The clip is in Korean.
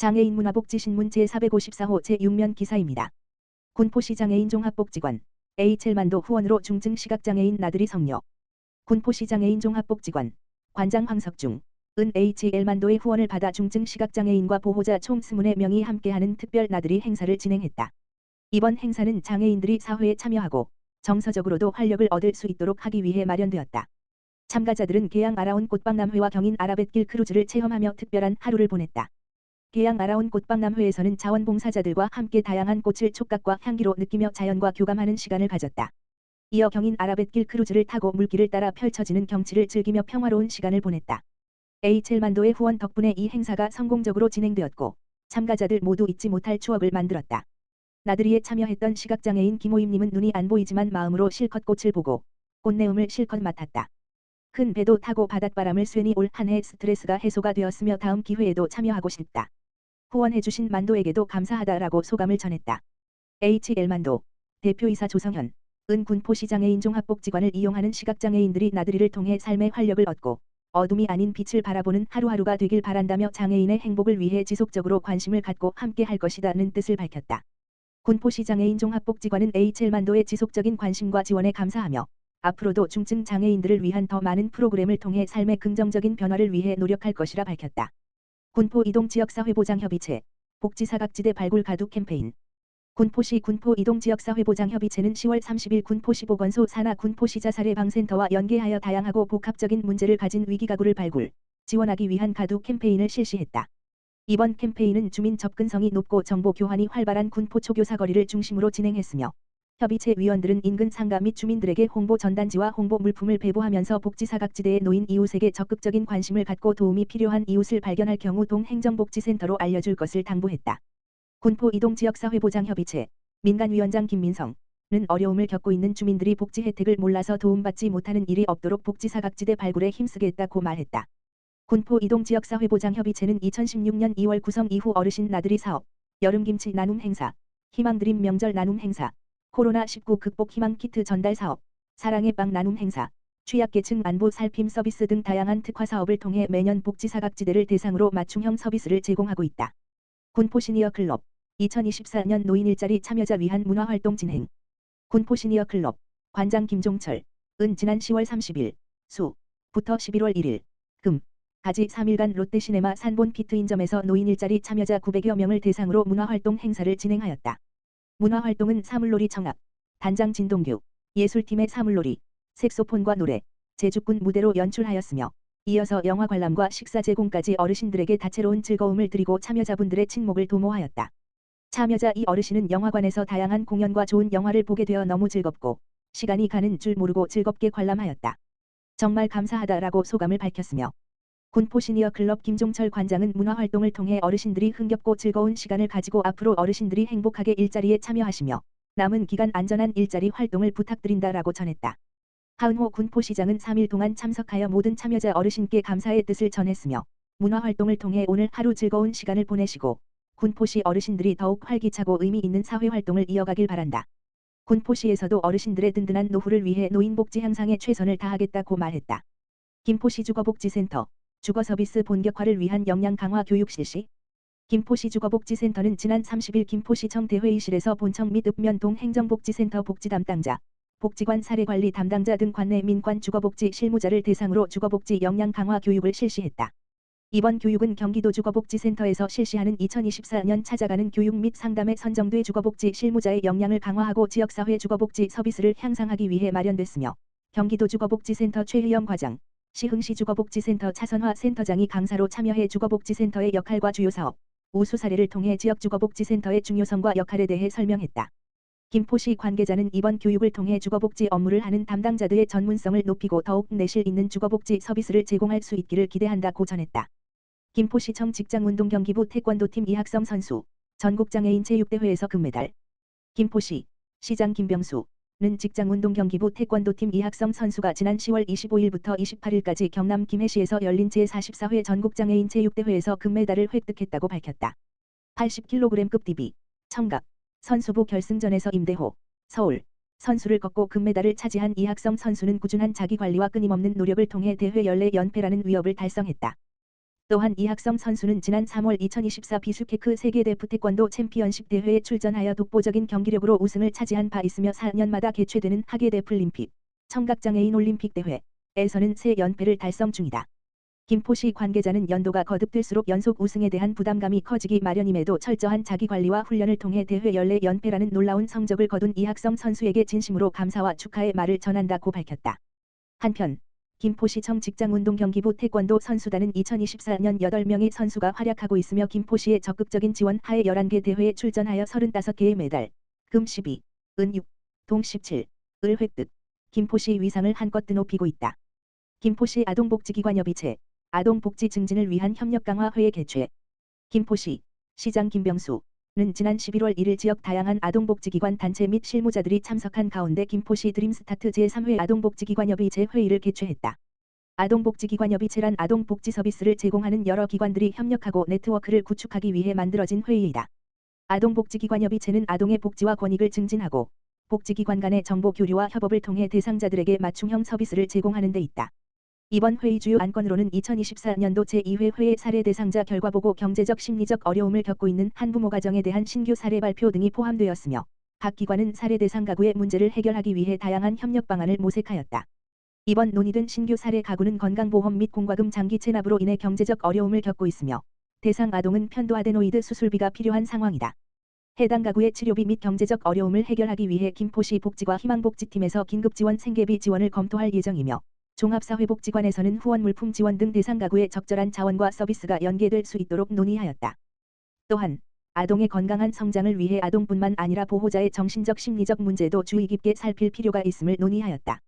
장애인 문화복지신문 제454호 제6면 기사입니다. 군포시 장애인 종합복지관 H엘만도 후원으로 중증 시각장애인 나들이 성녀 군포시 장애인 종합복지관 관장 황석중 은 H엘만도의 후원을 받아 중증 시각장애인과 보호자 총 20명이 함께하는 특별 나들이 행사를 진행했다. 이번 행사는 장애인들이 사회에 참여하고 정서적으로도 활력을 얻을 수 있도록 하기 위해 마련되었다. 참가자들은 계양 아라온 꽃박람회와 경인 아라뱃길 크루즈를 체험하며 특별한 하루를 보냈다. 계양 아라온 꽃박람회에서는 자원봉사자들과 함께 다양한 꽃을 촉각과 향기로 느끼며 자연과 교감하는 시간을 가졌다. 이어 경인 아라뱃길 크루즈를 타고 물길을 따라 펼쳐지는 경치를 즐기며 평화로운 시간을 보냈다. H엘만도의 후원 덕분에 이 행사가 성공적으로 진행되었고 참가자들 모두 잊지 못할 추억을 만들었다. 나들이에 참여했던 시각장애인 김호임님은 눈이 안 보이지만 마음으로 실컷 꽃을 보고 꽃내음을 실컷 맡았다. 큰 배도 타고 바닷바람을 쐬니 올 한 해 스트레스가 해소가 되었으며 다음 기회에도 참여하고 싶다. 후원해주신 만도에게도 감사하다라고 소감을 전했다. H엘만도 대표이사 조성현 은 군포시장애인 종합복지관을 이용하는 시각장애인들이 나들이를 통해 삶의 활력을 얻고 어둠이 아닌 빛을 바라보는 하루하루가 되길 바란다며 장애인의 행복을 위해 지속적으로 관심을 갖고 함께 할 것이다는 뜻을 밝혔다. 군포시장애인 종합복지관은 H엘만도의 지속적인 관심과 지원에 감사하며 앞으로도 중증 장애인들을 위한 더 많은 프로그램을 통해 삶의 긍정적인 변화를 위해 노력할 것이라 밝혔다. 군포 이동지역사회보장협의체 복지사각지대 발굴 가두 캠페인 군포시 군포 이동지역사회보장협의체는 10월 30일 군포시 보건소 산하 군포시 자살의 방센터와 연계하여 다양하고 복합적인 문제를 가진 위기가구를 발굴, 지원하기 위한 가두 캠페인을 실시했다. 이번 캠페인은 주민 접근성이 높고 정보 교환이 활발한 군포 초교사 거리를 중심으로 진행했으며 협의체 위원들은 인근 상가 및 주민들에게 홍보 전단지와 홍보 물품을 배부하면서 복지사각지대에 놓인 이웃에게 적극적인 관심을 갖고 도움이 필요한 이웃을 발견할 경우 동행정복지센터로 알려줄 것을 당부했다. 군포 이동지역사회보장협의체 민간위원장 김민성은 어려움을 겪고 있는 주민들이 복지 혜택을 몰라서 도움받지 못하는 일이 없도록 복지사각지대 발굴에 힘쓰겠다고 말했다. 군포 이동지역사회보장협의체는 2016년 2월 구성 이후 어르신 나들이 사업, 여름김치 나눔 행사, 희망드림 명절 나눔 행사, 코로나19 극복 희망 키트 전달 사업, 사랑의 빵 나눔 행사, 취약계층 안보 살핌 서비스 등 다양한 특화 사업을 통해 매년 복지사각지대를 대상으로 맞춤형 서비스를 제공하고 있다. 군포 시니어 클럽 2024년 노인 일자리 참여자 위한 문화활동 진행 군포 시니어 클럽 관장 김종철 은 지난 10월 30일 수부터 11월 1일 금 가지 3일간 롯데시네마 산본 피트인점에서 노인 일자리 참여자 900여 명을 대상으로 문화활동 행사를 진행하였다. 문화활동은 사물놀이 청악, 단장 진동규, 예술팀의 사물놀이, 색소폰과 노래, 제주꾼 무대로 연출하였으며 이어서 영화 관람과 식사 제공까지 어르신들에게 다채로운 즐거움을 드리고 참여자분들의 친목을 도모하였다. 참여자 이 어르신은 영화관에서 다양한 공연과 좋은 영화를 보게 되어 너무 즐겁고 시간이 가는 줄 모르고 즐겁게 관람하였다. 정말 감사하다라고 소감을 밝혔으며 군포 시니어 클럽 김종철 관장은 문화활동을 통해 어르신들이 흥겹고 즐거운 시간을 가지고 앞으로 어르신들이 행복하게 일자리에 참여하시며 남은 기간 안전한 일자리 활동을 부탁드린다라고 전했다. 하은호 군포시장은 3일 동안 참석하여 모든 참여자 어르신께 감사의 뜻을 전했으며 문화활동을 통해 오늘 하루 즐거운 시간을 보내시고 군포시 어르신들이 더욱 활기차고 의미 있는 사회활동을 이어가길 바란다. 군포시에서도 어르신들의 든든한 노후를 위해 노인복지 향상에 최선을 다하겠다고 말했다. 김포시 주거복지센터 주거 서비스 본격화를 위한 역량 강화 교육 실시 김포시 주거복지센터는 지난 30일 김포시청 대회의실에서 본청 및 읍면동 행정복지센터 복지 담당자, 복지관 사례관리 담당자 등 관내 민관 주거복지 실무자를 대상으로 주거복지 역량 강화 교육을 실시했다. 이번 교육은 경기도 주거복지센터에서 실시하는 2024년 찾아가는 교육 및 상담에 선정돼 주거복지 실무자의 역량을 강화하고 지역사회 주거복지 서비스를 향상하기 위해 마련됐으며 경기도 주거복지센터 최희영 과장, 시흥시 주거복지센터 차선화 센터장이 강사로 참여해 주거복지센터의 역할과 주요 사업, 우수 사례를 통해 지역 주거복지센터의 중요성과 역할에 대해 설명했다. 김포시 관계자는 이번 교육을 통해 주거복지 업무를 하는 담당자들의 전문성을 높이고 더욱 내실 있는 주거복지 서비스를 제공할 수 있기를 기대한다고 전했다. 김포시청 직장운동 경기부 태권도팀 이학성 선수, 전국장애인 체육대회에서 금메달. 김포시, 시장 김병수, 는 직장운동 경기부 태권도팀 이학성 선수가 지난 10월 25일부터 28일까지 경남 김해시에서 열린 제44회 전국장애인 체육대회에서 금메달을 획득했다고 밝혔다. 80kg급 DB, 청각, 선수부 결승전에서 임대호, 서울, 선수를 꺾고 금메달을 차지한 이학성 선수는 꾸준한 자기관리와 끊임없는 노력을 통해 대회 연례 연패라는 위협을 달성했다. 또한 이학성 선수는 지난 3월 2024 비슈케크 세계대프 태권도 챔피언십 대회에 출전하여 독보적인 경기력으로 우승을 차지한 바 있으며 4년마다 개최되는 하계 데플림픽 청각장애인 올림픽 대회에서는 세 연패를 달성 중이다. 김포시 관계자는 연도가 거듭될수록 연속 우승에 대한 부담감이 커지기 마련임에도 철저한 자기관리와 훈련을 통해 대회 연례 연패라는 놀라운 성적을 거둔 이학성 선수에게 진심으로 감사와 축하의 말을 전한다고 밝혔다. 한편 김포시청 직장운동 경기부 태권도 선수단은 2024년 8명의 선수가 활약하고 있으며 김포시의 적극적인 지원 하에 11개 대회에 출전하여 35개의 메달, 금 12, 은 6, 동 17, 을 획득, 김포시 위상을 한껏 드높이고 있다. 김포시 아동복지기관협의체 아동복지 증진을 위한 협력 강화 회의 개최 김포시 시장 김병수 는 지난 11월 1일 지역 다양한 아동복지기관 단체 및 실무자들이 참석한 가운데 김포시 드림스타트 제3회 아동복지기관협의체 회의를 개최했다. 아동복지기관협의체란 아동복지 서비스를 제공하는 여러 기관들이 협력하고 네트워크를 구축하기 위해 만들어진 회의이다. 아동복지기관협의체는 아동의 복지와 권익을 증진하고 복지기관 간의 정보 교류와 협업을 통해 대상자들에게 맞춤형 서비스를 제공하는 데 있다. 이번 회의 주요 안건으로는 2024년도 제2회 회의 사례 대상자 결과보고 경제적 심리적 어려움을 겪고 있는 한부모 가정에 대한 신규 사례 발표 등이 포함되었으며 각 기관은 사례 대상 가구의 문제를 해결하기 위해 다양한 협력 방안을 모색하였다. 이번 논의된 신규 사례 가구는 건강보험 및 공과금 장기 체납으로 인해 경제적 어려움을 겪고 있으며 대상 아동은 편도아데노이드 수술비가 필요한 상황이다. 해당 가구의 치료비 및 경제적 어려움을 해결하기 위해 김포시 복지과 희망복지팀에서 긴급지원 생계비 지원을 검토할 예정이며 종합사회복지관에서는 후원 물품 지원 등 대상 가구의 적절한 자원과 서비스가 연계될 수 있도록 논의하였다. 또한 아동의 건강한 성장을 위해 아동뿐만 아니라 보호자의 정신적 심리적 문제도 주의 깊게 살필 필요가 있음을 논의하였다.